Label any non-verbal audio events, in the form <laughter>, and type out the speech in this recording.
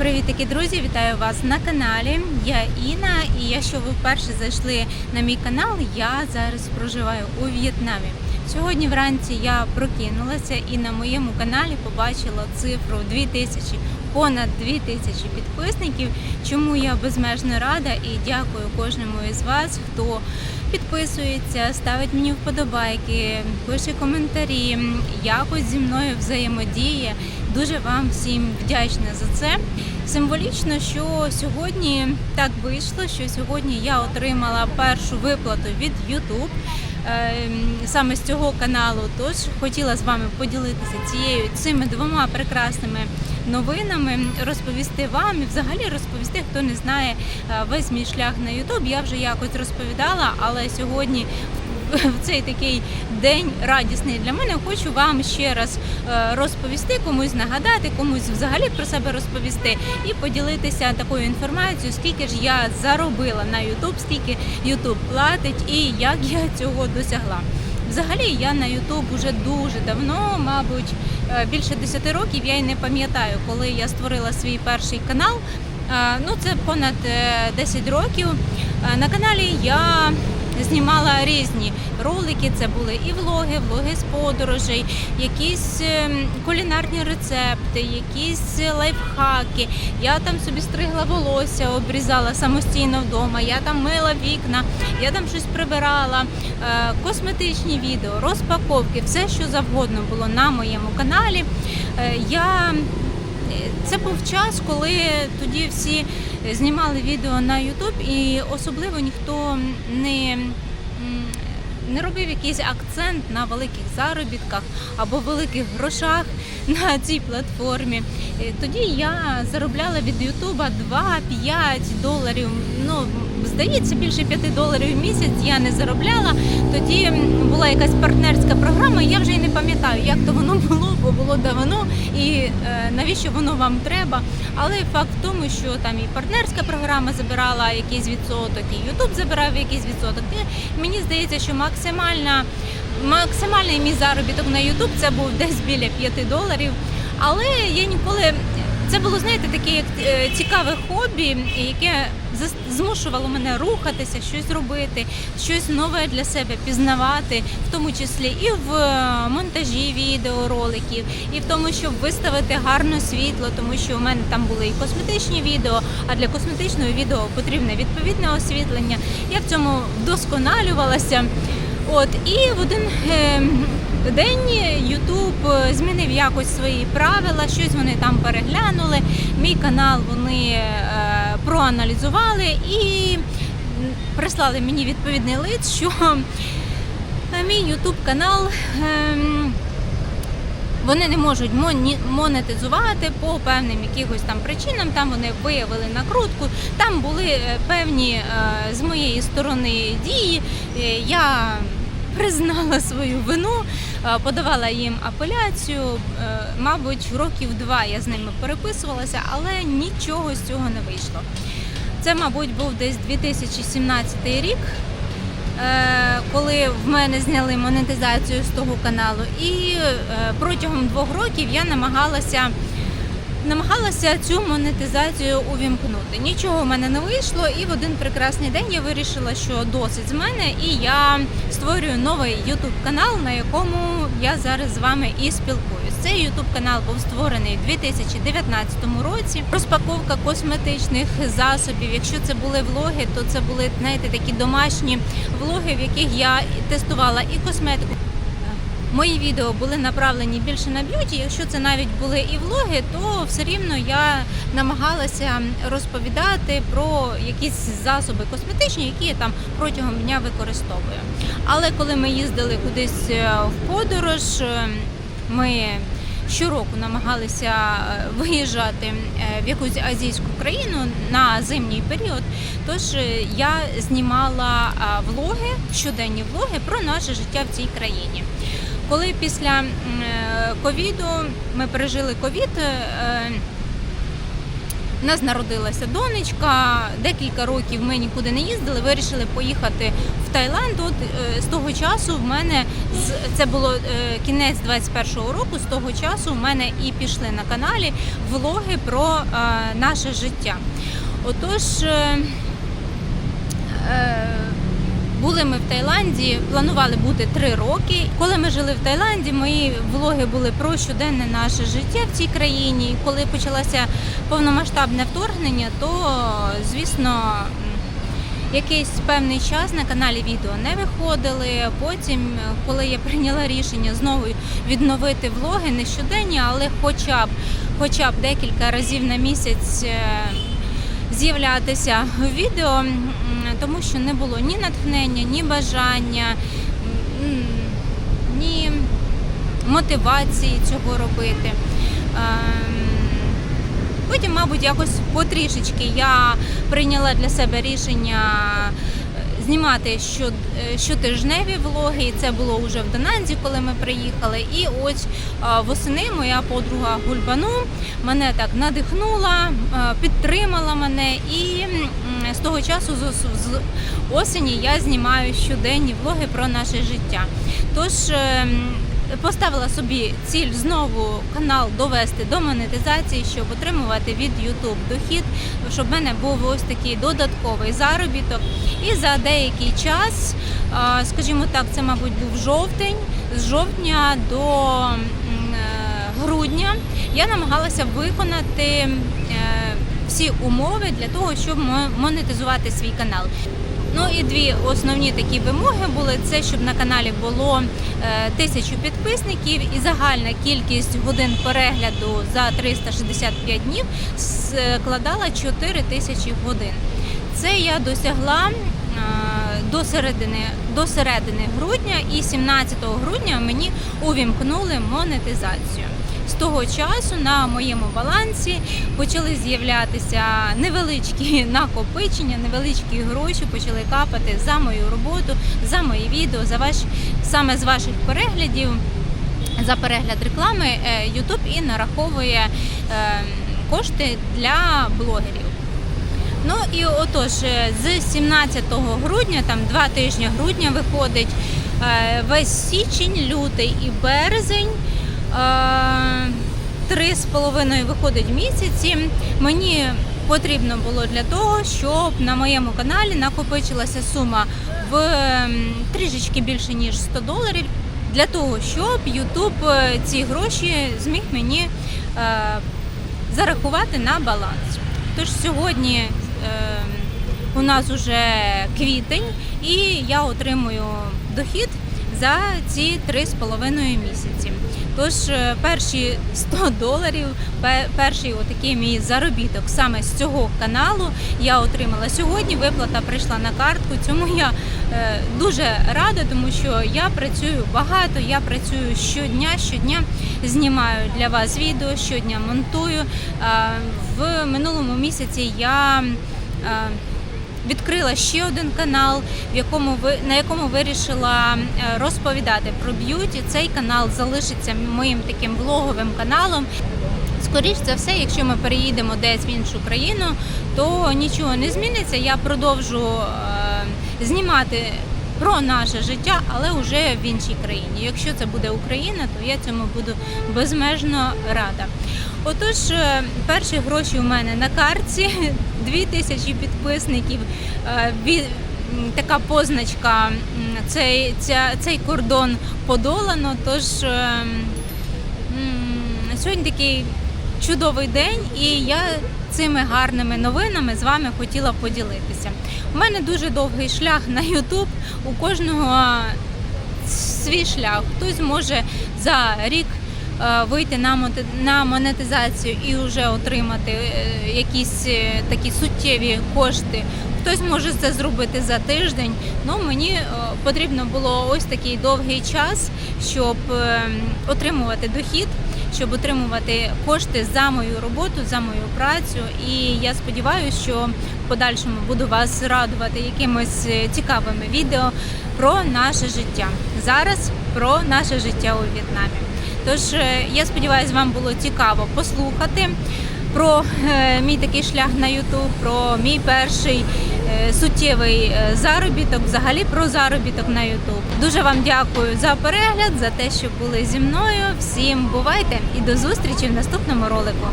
Привітики, друзі! Vітаю вас на каналі. Я Інна, і якщо ви вперше зайшли на мій канал, я зараз проживаю у В'єтнамі. Сьогодні вранці я прокинулася і на моєму каналі побачила цифру 2000, понад 2000 підписників. Чому я безмежно рада і дякую кожному із вас, хто підписується, ставить мені вподобайки, пише коментарі, якось зі мною взаємодіє. Дуже вам всім вдячна за це. Символічно, що сьогодні так вийшло, що сьогодні я отримала першу виплату від YouTube е, саме з цього каналу. Тож хотіла з вами поділитися цією цими двома прекрасними новинами, розповісти вам і взагалі розповісти, хто не знає е, весь мій шлях на YouTube. Я вже якось розповідала, але сьогодні в цей такий день радісний для мене. Хочу вам ще раз е, розповісти, комусь нагадати, комусь взагалі про себе розповісти і поділитися такою інформацією, скільки ж я заробила на YouTube, скільки YouTube платить і як я цього досягла. Взагалі я на YouTube уже дуже давно, мабуть, е, більше 10 років. Я й не пам'ятаю, коли я створила свій перший канал. Е, Ну, це понад е, 10 років. На каналі я знімала різні ролики. Це були і влоги, влоги з подорожей, якісь ем, кулінарні рецепти, якісь лайфхаки. Я там собі стригла волосся, обрізала самостійно вдома. Я там мила вікна, я там щось прибирала, е, косметичні відео, розпаковки, все що завгодно було на моєму каналі. Е, Я це був час, коли тоді всі знімали відео на Ютуб, і особливо ніхто не, не робив якийсь акцент на великих заробітках або великих грошах <laughs> на цій платформі. Е, Тоді я заробляла від Ютуба 2-5 доларів. Ну, здається, більше 5 доларів в місяць я не заробляла. Тоді була якась партнерська програма, я вже й не пам'ятаю, як то воно <laughs> було, бо було давно і е, навіщо воно вам треба. Але факт в тому, що там і партнерська програма забирала якийсь відсоток, і Ютуб забирав якийсь відсоток. І мені здається, що максимальна, максимальний мій заробіток на Ютуб це був десь біля 5 доларів. Але я ніколи це було, знаєте, таке як е, цікаве хобі, яке змушувало мене рухатися, щось робити, щось нове для себе пізнавати, в тому числі і в е, монтажі відеороликів, і в тому, щоб виставити гарне світло, тому що у мене там були і косметичні відео, а для косметичного відео потрібне відповідне освітлення. Я в цьому вдосконалювалася. От і в один е, день YouTube змінив якось свої правила, щось вони там переглянули. Мій канал вони е, проаналізували і прислали мені відповідний лист, що е, мій YouTube канал. ем, вони не можуть монетизувати по певним якихось там причинам. Там вони виявили накрутку. Там були е, певні е, з моєї сторони дії. Е, Я признала свою вину, е, подавала їм апеляцію. Е, Мабуть, років два я з ними переписувалася, але нічого з цього не вийшло. Це, мабуть, був десь 2017 рік. Е, коли в мене зняли монетизацію з того каналу, і е, протягом двох років я намагалася. Намагалася цю монетизацію увімкнути. Нічого в мене не вийшло, і в один прекрасний день я вирішила, що досить з мене, і я створюю новий YouTube канал, на якому я зараз з вами і спілкуюсь. Цей YouTube канал був створений у 2019 році. Розпаковка косметичних засобів. Якщо це були влоги, то це були знаєте такі домашні влоги, в яких я тестувала і косметику. Мої відео були направлені більше на б'юті. Якщо це навіть були і влоги, то все рівно я намагалася розповідати про якісь засоби косметичні, які я там протягом дня використовую. Але коли ми їздили кудись е, в подорож, е, ми щороку намагалися е, виїжджати в якусь азійську країну на зимній період. Тож я знімала влоги, щоденні влоги про наше життя в цій країні. Коли після е, ковіду ми пережили ковід, е, У нас народилася донечка. Декілька років ми нікуди не їздили. Вирішили поїхати в Таїланд. От е, з того часу в мене це було кінець 21-го року. З того часу в мене і пішли на каналі влоги про наше життя. Отож. Були ми в Таїланді, планували бути три роки. Коли ми жили в Таїланді, мої влоги були про щоденне наше життя в цій країні. Коли почалося повномасштабне вторгнення, то звісно. Якийсь певний час на каналі відео не виходили. Потім, коли я прийняла рішення знову відновити влоги, не щоденні, але хоча б хоча б декілька разів на місяць е, з'являтися в відео, тому що не було ні натхнення, ні бажання, ні мотивації цього робити. Ем, Потім, мабуть, якось потрішечки я прийняла для себе рішення знімати е, щотижневі влоги, і це було вже в Донанзі, коли ми приїхали. І ось восени моя подруга Гульбану мене так надихнула, підтримала мене, і з того часу з, з осені я знімаю щоденні влоги про наше життя. Тож ем, поставила собі ціль знову канал довести до монетизації, щоб отримувати від YouTube дохід, щоб в мене був ось такий додатковий заробіток. І за деякий час, скажімо так, це, мабуть, був жовтень, з жовтня до е, грудня я намагалася виконати е, всі умови для того, щоб мо- монетизувати свій канал. Ну і дві основні такі вимоги були: це щоб на каналі було е, тисячу підписників і загальна кількість годин перегляду за 365 днів складала 4 тисячі годин. Це я досягла е, до середини, до середини грудня, і 17 грудня мені увімкнули монетизацію. З того часу на моєму балансі почали з'являтися невеличкі <laughs> накопичення, невеличкі гроші почали капати за мою роботу, за мої відео, за ваш саме з ваших переглядів. За перегляд реклами е, YouTube і нараховує е, кошти для блогерів. Ну і отож, е, з 17 грудня, там два тижні грудня виходить весь січень, лютий і березень. Е, Три з половиною виходить місяці. Мені потрібно було для того, щоб на моєму каналі накопичилася сума в ем, трішечки більше ніж 100 доларів. Для того, щоб YouTube е, ці гроші зміг мені е, зарахувати на баланс. Тож сьогодні е, у нас вже квітень, і я отримую дохід за ці 3,5 місяці. Тож е, перші 100 доларів, перший отакий мій заробіток саме з цього каналу я отримала сьогодні. Виплата прийшла на картку. Цьому я е, дуже рада, тому що я працюю багато, я працюю щодня, щодня знімаю для вас відео, щодня монтую. В минулому місяці я відкрила ще один канал, в якому на якому вирішила е, розповідати про б'юті. Цей канал залишиться моїм таким блоговим каналом. Скоріш за все, якщо ми переїдемо десь в іншу країну, то нічого не зміниться. Я продовжу е, знімати про наше життя, але вже в іншій країні. Якщо це буде Україна, то я цьому буду безмежно рада. Отож, е, перші гроші у мене на карті, 2000 <laughs> підписників. е, Така позначка, цей, ця, цей кордон подолано. Тож е, сьогодні такий чудовий день, і я цими гарними новинами з вами хотіла поділитися. У мене дуже довгий шлях на YouTube. У кожного свій шлях. Хтось може за рік вийти на монетизацію і вже отримати е, якісь е, такі суттєві кошти. Хтось може це зробити за тиждень. Ну мені е, потрібно було ось такий довгий час, щоб е, отримувати дохід, щоб отримувати кошти за мою роботу, за мою працю. І я сподіваюся, що в подальшому буду вас радувати якимось е, цікавими відео про наше життя. Зараз про наше життя у В'єтнамі. Тож е, я сподіваюся, вам було цікаво послухати. про е, мій такий шлях на YouTube, про мій перший е, суттєвий заробіток, взагалі про заробіток на YouTube. Дуже вам дякую за перегляд, за те, що були зі мною. Всім бувайте і до зустрічі в наступному ролику.